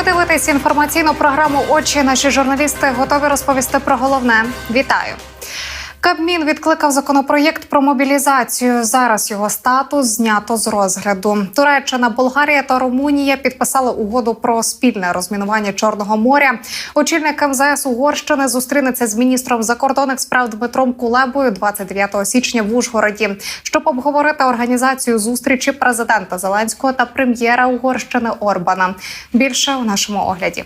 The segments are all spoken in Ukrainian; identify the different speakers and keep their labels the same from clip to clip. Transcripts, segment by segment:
Speaker 1: Ви дивитесь інформаційну програму Очі. Наші журналісти готові розповісти про головне. Вітаю. Кабмін відкликав законопроєкт про мобілізацію. Зараз його статус знято з розгляду. Туреччина, Болгарія та Румунія підписали угоду про спільне розмінування Чорного моря. Очільник МЗС Угорщини зустрінеться з міністром закордонних справ Дмитром Кулебою 29 січня в Ужгороді, щоб обговорити організацію зустрічі президента Зеленського та прем'єра Угорщини Орбана. Більше у нашому огляді.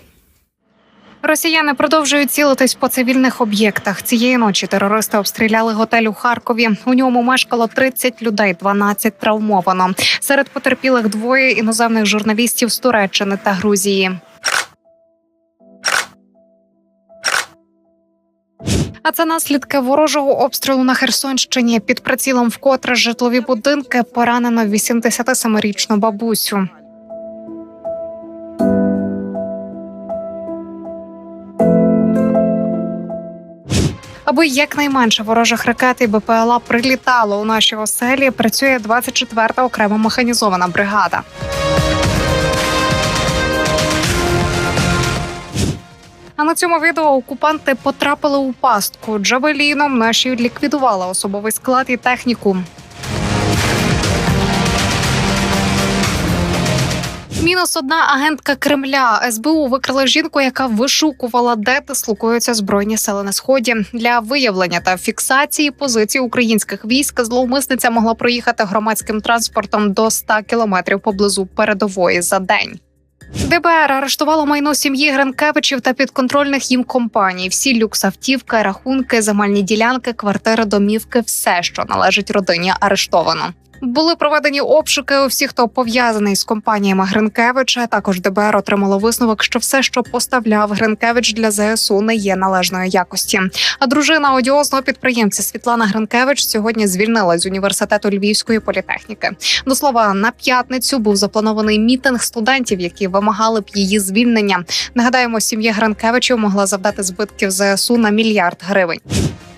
Speaker 1: Росіяни продовжують цілитись по цивільних об'єктах. Цієї ночі терористи обстріляли готель у Харкові. У ньому мешкало 30 людей, 12 травмовано. Серед потерпілих двоє іноземних журналістів з Туреччини та Грузії. А це наслідки ворожого обстрілу на Херсонщині. Під прицілом вкотре житлові будинки поранено 87-річну бабусю. Аби якнайменше ворожих ракет і БПЛА прилітало у наші оселі, працює 24-та окрема механізована бригада. А на цьому відео окупанти потрапили у пастку. Джавеліном наші ліквідували особовий склад і техніку. Мінус одна агентка Кремля СБУ викрила жінку, яка вишукувала, де дислокуються збройні сили на сході. Для виявлення та фіксації позицій українських військ зловмисниця могла проїхати громадським транспортом до 100 кілометрів поблизу передової за день. ДБР арештувало майно сім'ї Гринкевичів та підконтрольних їм компаній. Всі люкс-автівки, рахунки, земельні ділянки, квартири, домівки, все, що належить родині, арештовано. Були проведені обшуки у всіх, хто пов'язаний з компаніями Гринкевича. Також ДБР отримало висновок, що все, що поставляв Гринкевич для ЗСУ, не є належної якості. А дружина одіозного підприємця Світлана Гринкевич сьогодні звільнилась з університету Львівської політехніки. До слова, на п'ятницю був запланований мітинг студентів, які вимагали б її звільнення. Нагадаємо, сім'я Гринкевичів могла завдати збитків ЗСУ на мільярд гривень.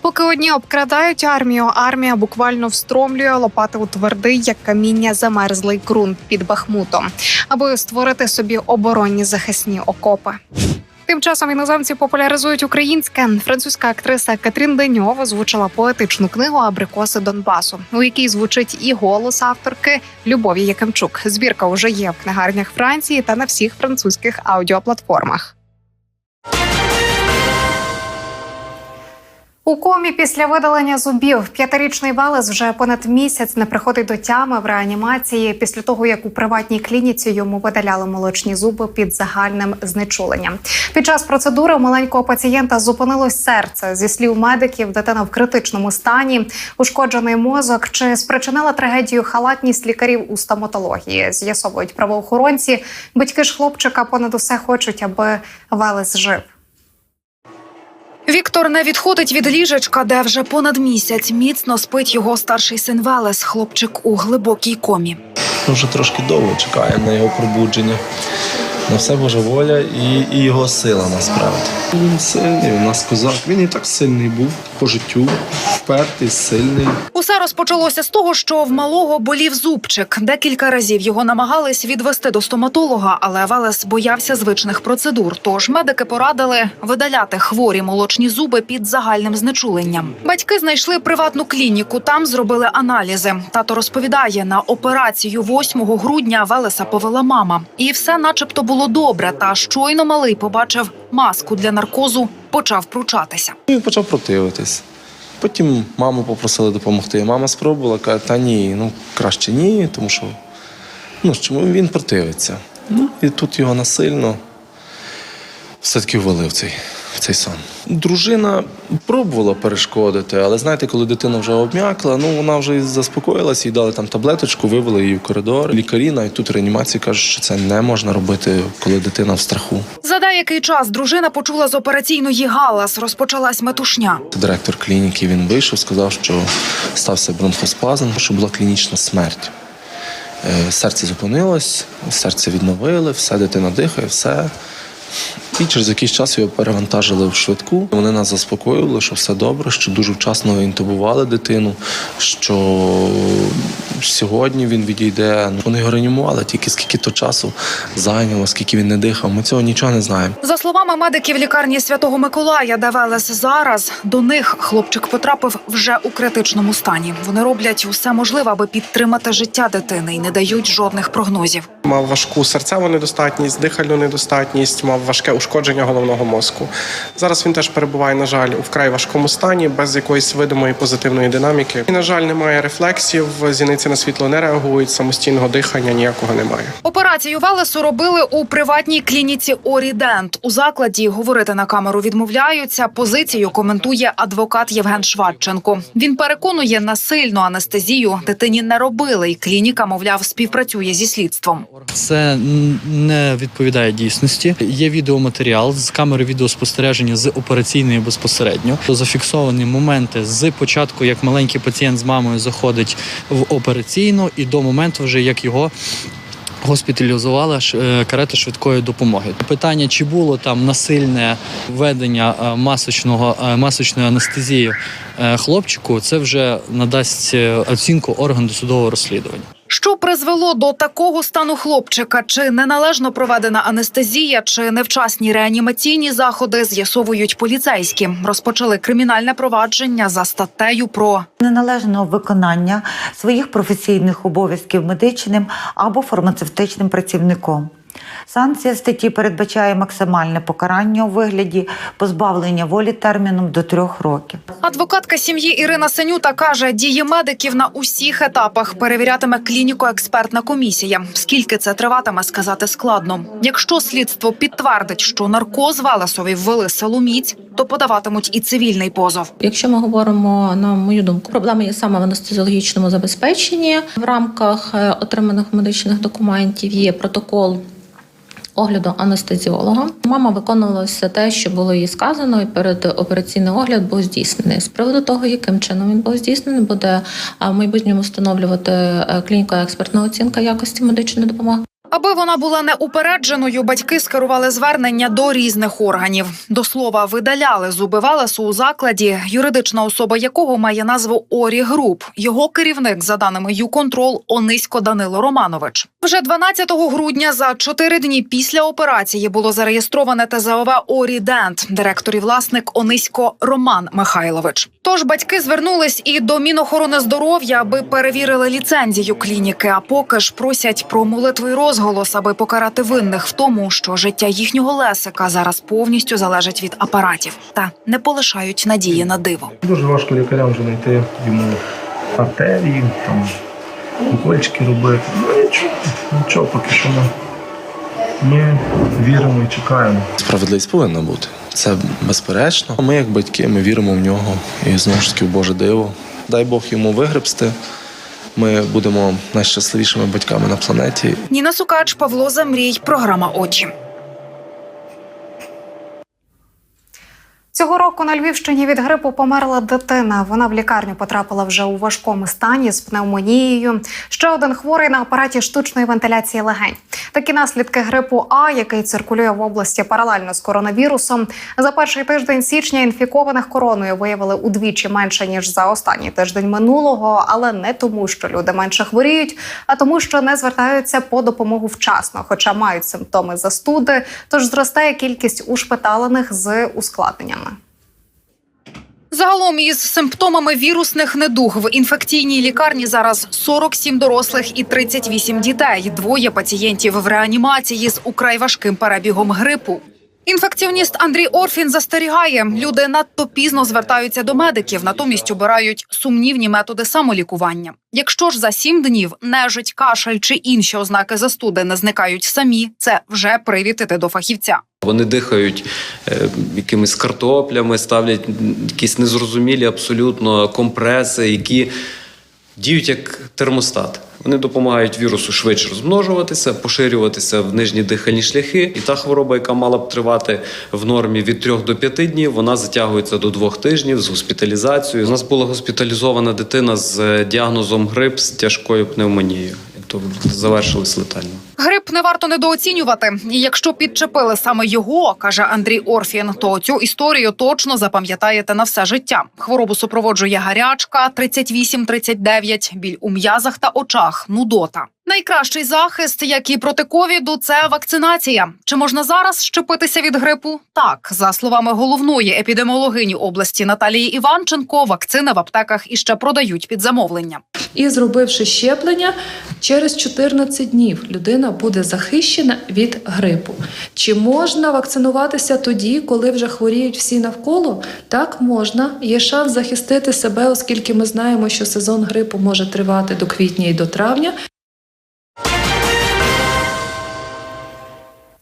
Speaker 1: Поки одні обкрадають армію, армія буквально встромлює лопати у твердий, як каміння, замерзлий ґрунт під Бахмутом, аби створити собі оборонні захисні окопи. Тим часом іноземці популяризують українське. Французька актриса Катрін Деньов озвучила поетичну книгу Абрикоси Донбасу, у якій звучить і голос авторки Любові Якимчук. Збірка вже є в книгарнях Франції та на всіх французьких аудіоплатформах. У комі після видалення зубів п'ятирічний Велес вже понад місяць не приходить до тями в реанімації після того, як у приватній клініці йому видаляли молочні зуби під загальним знечуленням. Під час процедури у маленького пацієнта зупинилось серце. Зі слів медиків, дитина в критичному стані, ушкоджений мозок. Чи спричинила трагедію халатність лікарів у стоматології? З'ясовують правоохоронці. Батьки ж хлопчика понад усе хочуть, аби Велес жив.
Speaker 2: Віктор не відходить від ліжечка, де вже понад місяць міцно спить його старший син Велес, хлопчик у глибокій комі.
Speaker 3: Вже трошки довго чекає на його пробудження. На все Божа воля і, і його сила насправді. Він сильний, у нас козак. Він і так сильний був по життю, впертий, сильний.
Speaker 2: Усе розпочалося з того, що в малого болів зубчик. Декілька разів його намагались відвести до стоматолога, але Велес боявся звичних процедур. Тож медики порадили видаляти хворі молочні зуби під загальним знечуленням. Батьки знайшли приватну клініку. Там зробили аналізи. Тато розповідає, на операцію 8 грудня Велеса повела мама, і все, начебто, було добре. Та щойно малий побачив маску для наркозу, почав пручатися.
Speaker 3: Він почав противитись. Потім маму попросили допомогти. Мама спробувала, каже, та ні, ну краще ні, тому що ну, чому він противиться. Ну, і тут його насильно все-таки ввалив цей, в цей сон. Дружина пробувала перешкодити, але знаєте, коли дитина вже обм'якла, ну вона вже і заспокоїлася, їй дали там таблеточку, вивели її в коридор. Лікарі навіть тут реанімації кажуть, що це не можна робити, коли дитина в страху.
Speaker 2: За деякий час дружина почула з операційної галас. Розпочалась метушня.
Speaker 3: Директор клініки він вийшов, сказав, що стався бронхоспазм, що була клінічна смерть. Е, Серце зупинилось, серце відновили, все дитина дихає, все. І через якийсь час його перевантажили в швидку. Вони нас заспокоїли, що все добре, що дуже вчасно інтубували дитину, що сьогодні він відійде. Вони його реанімували, тільки скільки то часу зайняло, скільки він не дихав. Ми цього нічого не знаємо.
Speaker 2: За словами медиків лікарні Святого Миколая, де Велес зараз, до них хлопчик потрапив вже у критичному стані. Вони роблять усе можливе, аби підтримати життя дитини і не дають жодних прогнозів.
Speaker 4: Мав важку серцеву недостатність, дихальну недостатність, мав важке ушкодження головного мозку. Зараз він теж перебуває, на жаль, у вкрай важкому стані, без якоїсь видимої позитивної динаміки. І, на жаль, немає рефлексів, зіниці на світло не реагують, самостійного дихання ніякого немає.
Speaker 2: Операцію Велесу робили у приватній клініці Орідент. У закладі говорити на камеру відмовляються. Позицію коментує адвокат Євген Швадченко. Він переконує, насильну анестезію дитині не робили, і клініка, мовляв, співпрацює зі слідством.
Speaker 5: Це не відповідає дійсності. Є відеоматеріал з камери відеоспостереження з операційної безпосередньо. Зафіксовані моменти з початку, як маленький пацієнт з мамою заходить в операційну, і до моменту, вже як його. Госпіталізувала е, карета швидкої допомоги. Питання, чи було там насильне введення е, масочного е, масочної анестезії хлопчику, це вже надасть оцінку орган досудового розслідування.
Speaker 2: Що призвело до такого стану хлопчика? Чи неналежно проведена анестезія, чи невчасні реанімаційні заходи з'ясовують поліцейські. Розпочали кримінальне провадження за статтею про
Speaker 6: неналежного виконання своїх професійних обов'язків медичним або фармацевтичним працівником. Санкція статті передбачає максимальне покарання у вигляді позбавлення волі терміном до трьох років.
Speaker 2: Адвокатка сім'ї Ірина Сенюта каже, дії медиків на усіх етапах перевірятиме клініко-експертна комісія. Скільки це триватиме, сказати складно. Якщо слідство підтвердить, що наркоз Велесові ввели силоміць, то подаватимуть і цивільний позов.
Speaker 7: Якщо ми говоримо на мою думку, проблема є саме в анестезіологічному забезпеченні в рамках е, отриманих медичних документів. Є протокол. Огляду анестезіолога мама виконувала все те, що було їй сказано, і перед операційний огляд був здійснений. З приводу того, яким чином він був здійснений, буде в майбутньому встановлювати е, клініка експертна оцінка якості медичної допомоги.
Speaker 2: Аби вона була неупередженою, батьки скерували звернення до різних органів. До слова, видаляли зуби Велесу у закладі, юридична особа якого має назву Орі Груп. Його керівник, за даними ЮКонтрол, Онисько Данило Романович. Вже 12 грудня, за чотири дні після операції, було зареєстроване ТЗОВ Орі Дент, директор і власник Онисько Роман Михайлович. Тож батьки звернулись і до Мінохорони здоров'я, аби перевірили ліцензію клініки. А поки ж просять про молитву й розголос, аби покарати винних в тому, що життя їхнього лесика зараз повністю залежить від апаратів, та не полишають надії на диво.
Speaker 8: Дуже важко лікарям вже знайти йому артерії, там укольчики робити. Ну нічого, нічого, поки що ми, ми віримо і чекаємо.
Speaker 3: Справедливість повинна бути. Це безперечно. Ми, як батьки, ми віримо в нього і знову ж таки в Боже диво. Дай Бог йому вигребсти. Ми будемо найщасливішими батьками на планеті.
Speaker 2: Ніна Сукач, Павло Замрій, програма Очі.
Speaker 1: Цього року на Львівщині від грипу померла дитина. Вона в лікарню потрапила вже у важкому стані з пневмонією. Ще один хворий на апараті штучної вентиляції легень. Такі наслідки грипу А, який циркулює в області паралельно з коронавірусом. За перший тиждень січня інфікованих короною виявили удвічі менше ніж за останній тиждень минулого, але не тому, що люди менше хворіють, а тому, що не звертаються по допомогу вчасно, хоча мають симптоми застуди. Тож зростає кількість ушпиталених з ускладненнями.
Speaker 2: Загалом із симптомами вірусних недуг в інфекційній лікарні зараз 47 дорослих і 38 дітей. Двоє пацієнтів в реанімації з украй важким перебігом грипу. Інфекціоніст Андрій Орфін застерігає, люди надто пізно звертаються до медиків, натомість обирають сумнівні методи самолікування. Якщо ж за сім днів нежить, кашель чи інші ознаки застуди не зникають самі, це вже привід іти до фахівця.
Speaker 9: Вони дихають е, якимись картоплями, ставлять якісь незрозумілі абсолютно компреси, які діють як термостат. Вони допомагають вірусу швидше розмножуватися, поширюватися в нижні дихальні шляхи. І та хвороба, яка мала б тривати в нормі від 3 до 5 днів, вона затягується до 2 тижнів з госпіталізацією. У нас була госпіталізована дитина з діагнозом грип з тяжкою пневмонією. І то завершилось летально.
Speaker 2: Грип не варто недооцінювати. І якщо підчепили саме його, каже Андрій Орфін, то цю історію точно запам'ятаєте на все життя. Хворобу супроводжує гарячка 38-39, біль у м'язах та очах, нудота. Найкращий захист, як і проти ковіду, це вакцинація. Чи можна зараз щепитися від грипу? Так, за словами головної епідеміологині області Наталії Іванченко, вакцини в аптеках іще продають під замовлення.
Speaker 10: І зробивши щеплення, через 14 днів людина буде захищена від грипу. Чи можна вакцинуватися тоді, коли вже хворіють всі навколо? Так можна. Є шанс захистити себе, оскільки ми знаємо, що сезон грипу може тривати до квітня і до травня.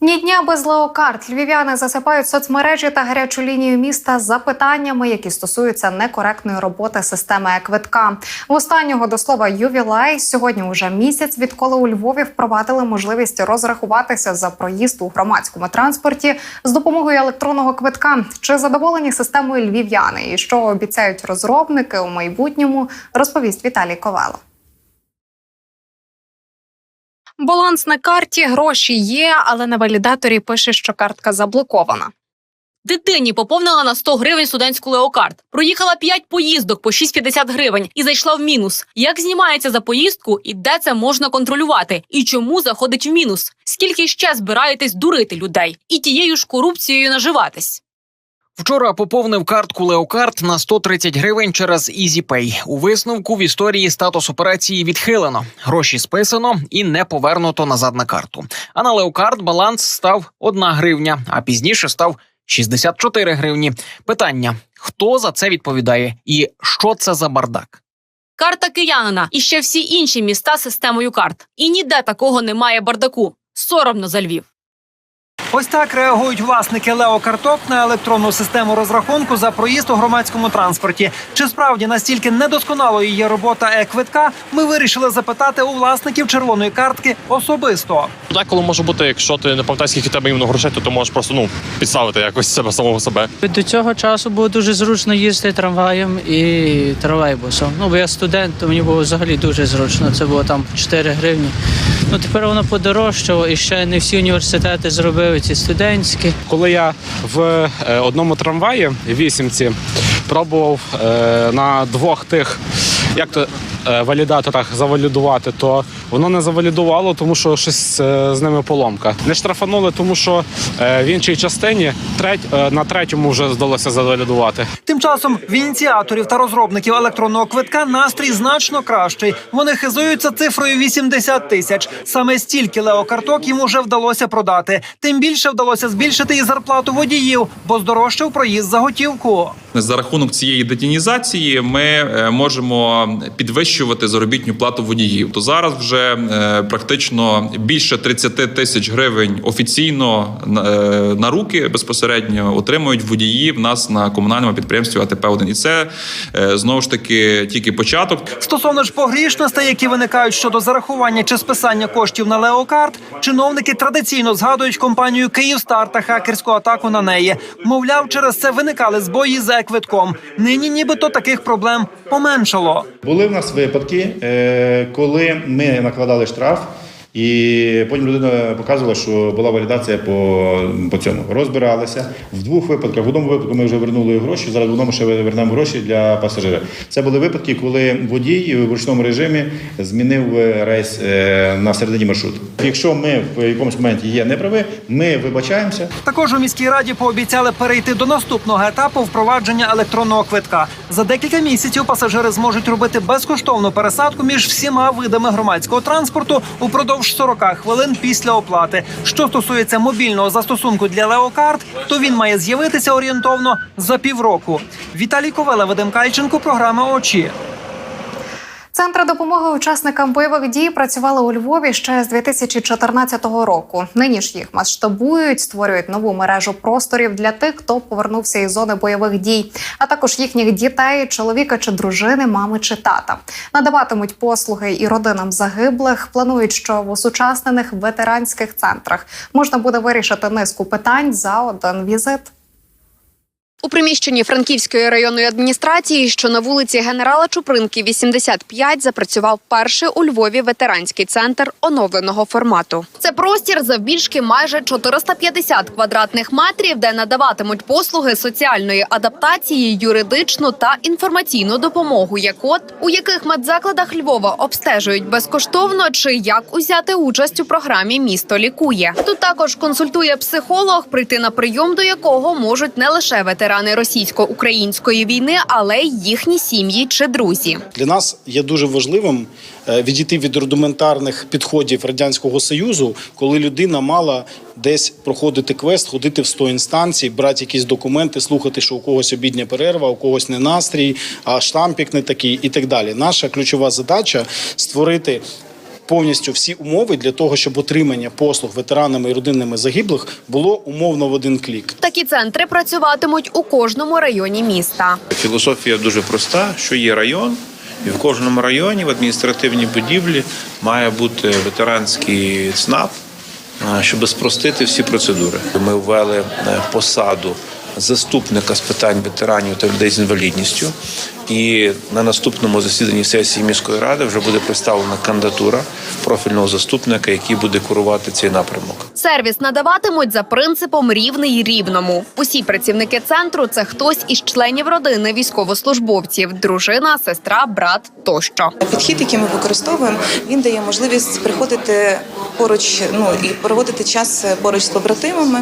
Speaker 1: Ні дня без леокарт. Львів'яни засипають соцмережі та гарячу лінію міста з запитаннями, які стосуються некоректної роботи системи е-квитка. В останнього до слова ювілей сьогодні уже місяць, відколи у Львові впровадили можливість розрахуватися за проїзд у громадському транспорті з допомогою електронного квитка. Чи задоволені системою львів'яни і що обіцяють розробники у майбутньому? Розповість Віталій Ковало. Баланс на карті, гроші є, але на валідаторі пише, що картка заблокована.
Speaker 11: Дитині поповнила на 100 гривень студентську леокарт. Проїхала 5 поїздок по 6,50 гривень і зайшла в мінус. Як знімається за поїздку і де це можна контролювати? І чому заходить в мінус? Скільки ще збираєтесь дурити людей і тією ж корупцією наживатись?
Speaker 12: Вчора поповнив картку Леокарт на 130 гривень через EasyPay. У висновку в історії статус операції відхилено, гроші списано і не повернуто назад на карту. А на Леокарт баланс став 1 гривня, а пізніше став 64 гривні. Питання: хто за це відповідає, і що це за бардак?
Speaker 11: Карта киянина і ще всі інші міста системою карт. І ніде такого немає бардаку. Соромно за Львів.
Speaker 13: Ось так реагують власники леокарток на електронну систему розрахунку за проїзд у громадському транспорті. Чи справді настільки недосконалою є робота е-квитка? Ми вирішили запитати у власників червоної картки особисто.
Speaker 14: Деколи може бути, якщо ти не пам'ятаєш, скільки тебе іменно грошей, то ти можеш просто ну підставити якось себе самого себе.
Speaker 5: До цього часу було дуже зручно їздити трамваєм і тролейбусом. Ну бо я студент, то мені було взагалі дуже зручно. Це було там 4 гривні. Ну тепер воно подорожчало, і ще не всі університети зробили ці студентські.
Speaker 14: Коли я в е, одному трамваї вісімці пробував е, на двох тих, як то. Е, Валідаторах завалідувати, то воно не завалідувало, тому що щось е, з ними поломка. Не штрафанули, тому що е, в іншій частині треть, на третьому вже здалося завалідувати.
Speaker 13: Тим часом в ініціаторів та розробників електронного квитка настрій значно кращий. Вони хизуються цифрою 80 тисяч. Саме стільки леокарток їм уже вдалося продати. Тим більше вдалося збільшити і зарплату водіїв, бо здорожчав проїзд за готівку.
Speaker 15: За рахунок цієї детінізації ми можемо підвищувати заробітну плату водіїв. То зараз вже е, практично більше 30 тисяч гривень офіційно е, на руки безпосередньо отримують водії в нас на комунальному підприємстві АТП 1 І це е, знову ж таки тільки початок.
Speaker 13: Стосовно ж погрішностей, які виникають щодо зарахування чи списання коштів на леокарт, чиновники традиційно згадують компанію Київстар та хакерську атаку на неї. Мовляв, через це виникали збої з е-квитком. Нині нібито таких проблем поменшало.
Speaker 16: Були в нас випадки, е, коли ми накладали штраф, і потім людина показувала, що була валідація по, по цьому. Розбиралися. В двох випадках. В одному випадку ми вже вернули гроші, зараз в одному ще вернемо гроші для пасажира. Це були випадки, коли водій в ручному режимі змінив е, рейс е, на середині маршруту. Якщо ми в якомусь моменті є неправи, ми вибачаємося.
Speaker 13: Також у міській раді пообіцяли перейти до наступного етапу впровадження електронного квитка. За декілька місяців пасажири зможуть робити безкоштовну пересадку між всіма видами громадського транспорту упродовж 40 хвилин після оплати. Що стосується мобільного застосунку для леокарт, то він має з'явитися орієнтовно за півроку. Віталій Ковела, Вадим Кальченко, програма Очі.
Speaker 1: Центри допомоги учасникам бойових дій працювали у Львові ще з 2014 року. Нині ж їх масштабують, створюють нову мережу просторів для тих, хто повернувся із зони бойових дій, а також їхніх дітей, чоловіка чи дружини, мами чи тата. Надаватимуть послуги і родинам загиблих. Планують, що в осучаснених ветеранських центрах можна буде вирішити низку питань за один візит.
Speaker 17: У приміщенні Франківської районної адміністрації, що на вулиці генерала Чупринки, 85, запрацював перший у Львові ветеранський центр оновленого формату. Це простір завбільшки майже 450 квадратних метрів, де надаватимуть послуги соціальної адаптації, юридичну та інформаційну допомогу, як от у яких медзакладах Львова обстежують безкоштовно, чи як узяти участь у програмі Місто лікує. Тут також консультує психолог, прийти на прийом до якого можуть не лише ветерани російсько-української війни, але й їхні сім'ї чи друзі.
Speaker 18: Для нас є дуже важливим е, відійти від рудиментарних підходів радянського союзу, коли людина мала десь проходити квест, ходити в 100 інстанцій, брати якісь документи, слухати, що у когось обідня перерва, у когось не настрій, а штампік не такий і так далі. Наша ключова задача створити. Повністю всі умови для того, щоб отримання послуг ветеранами і родинами загиблих було умовно в один клік.
Speaker 17: Такі центри працюватимуть у кожному районі міста.
Speaker 19: Філософія дуже проста: що є район, і в кожному районі в адміністративній будівлі має бути ветеранський ЦНАП, щоб спростити всі процедури. Ми ввели е, посаду заступника з питань ветеранів та людей з інвалідністю. І на наступному засіданні сесії міської ради вже буде представлена кандидатура профільного заступника, який буде курувати цей напрямок.
Speaker 17: Сервіс надаватимуть за принципом рівний рівному. Усі працівники центру це хтось із членів родини військовослужбовців: дружина, сестра, брат тощо.
Speaker 20: Підхід, який ми використовуємо, він дає можливість приходити поруч, ну і проводити час поруч з побратимами,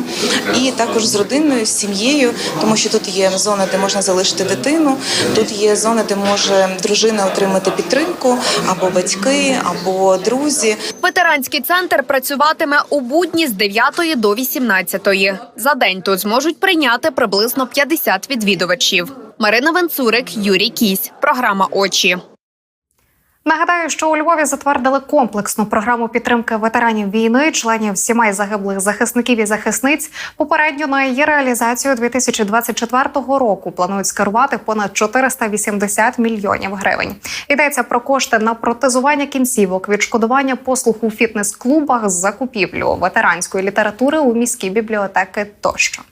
Speaker 20: і також з родиною, з сім'єю, тому що тут є зона, де можна залишити дитину. Тут є зона, де може дружина отримати підтримку, або батьки, або друзі.
Speaker 17: Ветеранський центр працюватиме у будні з 9 до 18. За день тут зможуть прийняти приблизно 50 відвідувачів. Марина Венцурик, Юрій Кісь. Програма Очі.
Speaker 1: Нагадаю, що у Львові затвердили комплексну програму підтримки ветеранів війни, членів сімей загиблих захисників і захисниць. Попередньо на її реалізацію 2024 року планують скерувати понад 480 мільйонів гривень. Йдеться про кошти на протезування кінцівок, відшкодування послуг у фітнес-клубах, закупівлю ветеранської літератури у міські бібліотеки тощо.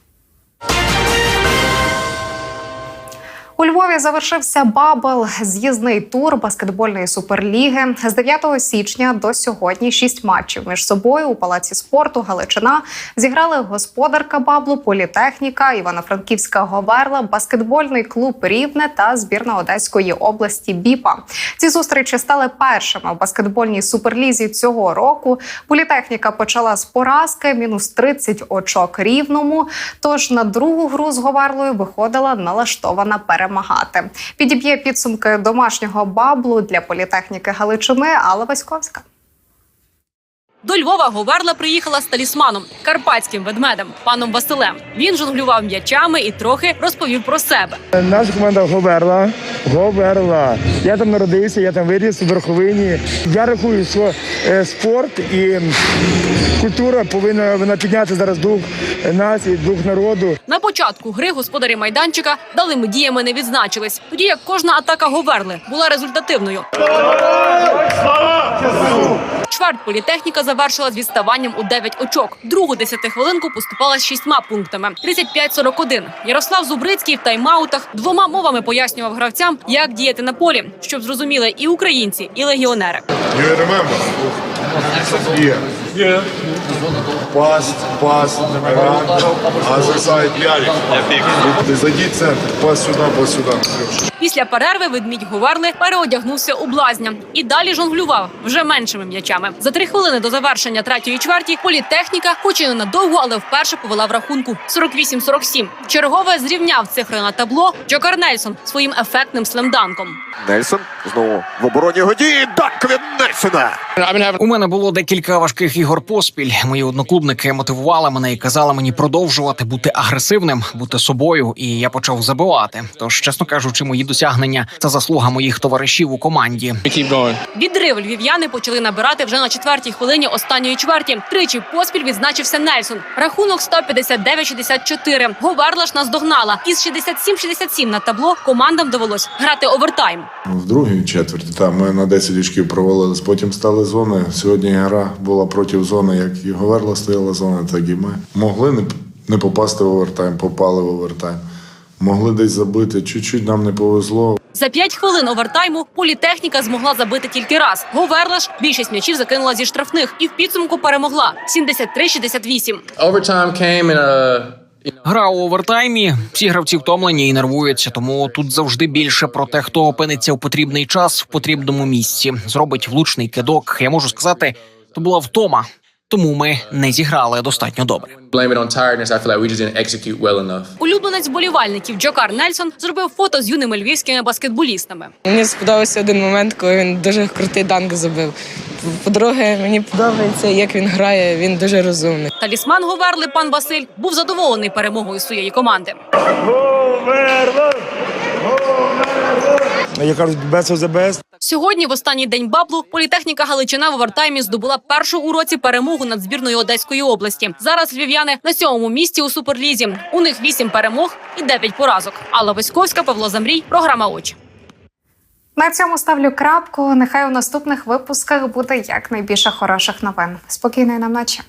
Speaker 1: У Львові завершився бабл з'їзний тур баскетбольної суперліги з 9 січня до сьогодні. Шість матчів між собою у палаці спорту Галичина зіграли господарка баблу, політехніка, Івано-Франківська Говерла, баскетбольний клуб Рівне та збірна Одеської області Біпа. Ці зустрічі стали першими у баскетбольній суперлізі цього року. Політехніка почала з поразки мінус 30 очок рівному. Тож на другу гру з Говерлою виходила налаштована перемагати. Підіб'є підсумки домашнього баблу для політехніки Галичини Алла Васьковська.
Speaker 11: До Львова Говерла приїхала з талісманом карпатським ведмедем паном Василем. Він жонглював м'ячами і трохи розповів про себе.
Speaker 21: Наша команда Говерла. Говерла. Я там народився, я там виріс у верховині. Я рахую, що е, спорт і культура повинна вона підняти зараз дух нації, дух народу.
Speaker 11: На початку гри господарі майданчика далими діями не відзначились, тоді як кожна атака Говерли була результативною. Чверть політехніка завершила з відставанням у 9 очок. Другу десятихвилинку поступала з шістьма пунктами. 35-41. Ярослав Зубрицький в тайм-аутах двома мовами пояснював гравцям, як діяти на полі, щоб зрозуміли і українці, і легіонери.
Speaker 22: You remember? Here. Yeah. Pass, pass, run, other side, Ярик. Зайди центр, пас сюда, пас сюда.
Speaker 11: Після перерви ведмідь Говерли переодягнувся у блазня і далі жонглював вже меншими м'ячами. За три хвилини до завершення третьої чверті політехніка, хоч і ненадовго, але вперше повела в рахунку 48-47. Чергове зрівняв цифри на табло Джокер Нельсон своїм ефектним слемданком.
Speaker 23: Нельсон знову в обороні годі. Данк від Нельсона.
Speaker 12: У мене було декілька важких ігор поспіль. Мої одноклубники мотивували мене і казали мені продовжувати бути агресивним, бути собою, і я почав забивати. Тож, чесно кажучи, мої досягнення це заслуга моїх товаришів у команді.
Speaker 11: Відрив львів'яни почали набирати вже на четвертій хвилині останньої чверті. Тричі поспіль відзначився Нельсон. Рахунок 159-64. Говерла ж наздогнала. Із 67-67 на табло командам довелось грати овертайм.
Speaker 22: В другій четверті там ми на 10 очків провалились, потім стали зони. Сьогодні гра була проти зони, як і Говерла стояла зона, так і ми. Могли не, не попасти в овертайм, попали в овертайм. Могли десь забити, чуть-чуть нам не повезло.
Speaker 11: За 5 хвилин овертайму політехніка змогла забити тільки раз. Говерлаш більшість м'ячів закинула зі штрафних і в підсумку перемогла 73-68.
Speaker 24: Overtime came in a
Speaker 12: Гра у овертаймі. Всі гравці втомлені і нервуються, тому тут завжди більше про те, хто опиниться в потрібний час в потрібному місці, зробить влучний кидок. Я можу сказати, то була втома, тому ми не зіграли достатньо добре.
Speaker 11: Улюбленець болівальників Джокар Нельсон зробив фото з юними львівськими баскетболістами.
Speaker 25: Мені сподобався один момент, коли він дуже крутий данк забив. По-друге, мені подобається, як він грає. Він дуже розумний.
Speaker 11: Талісман Говерли пан Василь був задоволений перемогою своєї команди.
Speaker 21: Як кажуть, best of the best.
Speaker 11: Сьогодні, в останній день баблу, політехніка Галичина в овертаймі здобула першу у році перемогу над збірною Одеської області. Зараз львів'яни на сьомому місці у суперлізі. У них вісім перемог і дев'ять поразок. Алла Васьковська, Павло Замрій, програма очі.
Speaker 1: На цьому ставлю крапку. Нехай у наступних випусках буде якнайбільше хороших новин. Спокійної нам ночі.